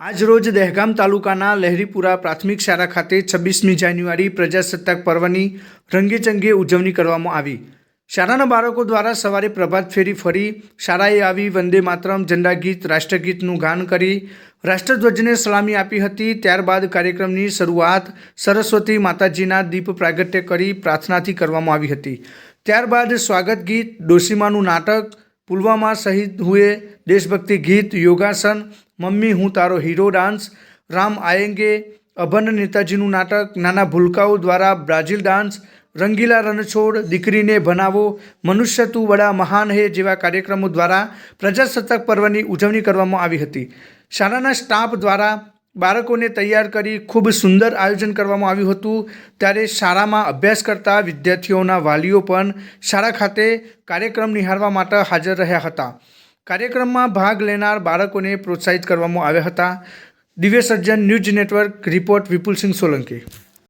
આજરોજ દહેગામ તાલુકાના લહેરીપુરા પ્રાથમિક શાળા ખાતે છવ્વીસમી જાન્યુઆરી પ્રજાસત્તાક પર્વની રંગેચંગે ઉજવણી કરવામાં આવી. શાળાના બાળકો દ્વારા સવારે પ્રભાત ફેરી ફરી શાળાએ આવી વંદે માતરમ ઝંડા ગીત રાષ્ટ્રગીતનું ગાન કરી રાષ્ટ્રધ્વજને સલામી આપી હતી. ત્યારબાદ કાર્યક્રમની શરૂઆત સરસ્વતી માતાજીના દીપ પ્રાગટ્ય કરી પ્રાર્થનાથી કરવામાં આવી હતી. ત્યારબાદ સ્વાગત ગીત ડોસીમાનું નાટક પુલવામા શહીદ હુએ દેશભક્તિ ગીત, યોગાસન, મમ્મી હું તારો હીરો ડાન્સ, રામ આયેંગે, અભન નેતાજીનું નાટક, નાના ભૂલકાઓ દ્વારા બ્રાઝિલ ડાન્સ, રંગીલા રણછોડ, દીકરીને ભનાવો મનુષ્ય તું બડા મહાન હે જેવા કાર્યક્રમો દ્વારા પ્રજાસત્તાક પર્વની ઉજવણી કરવામાં આવી હતી. શાળાના સ્ટાફ દ્વારા બાળકોને તૈયાર કરી ખૂબ સુંદર આયોજન કરવામાં આવ્યું હતું. ત્યારે શાળામાં અભ્યાસ કરતા વિદ્યાર્થીઓના વાલીઓ પણ શાળા ખાતે કાર્યક્રમ નિહાળવા માટે હાજર રહ્યા હતા. કાર્યક્રમમાં ભાગ લેનાર બાળકોને પ્રોત્સાહિત કરવામાં આવ્યા હતા. Divya Sajjan news network report Vipulsinh Solanki.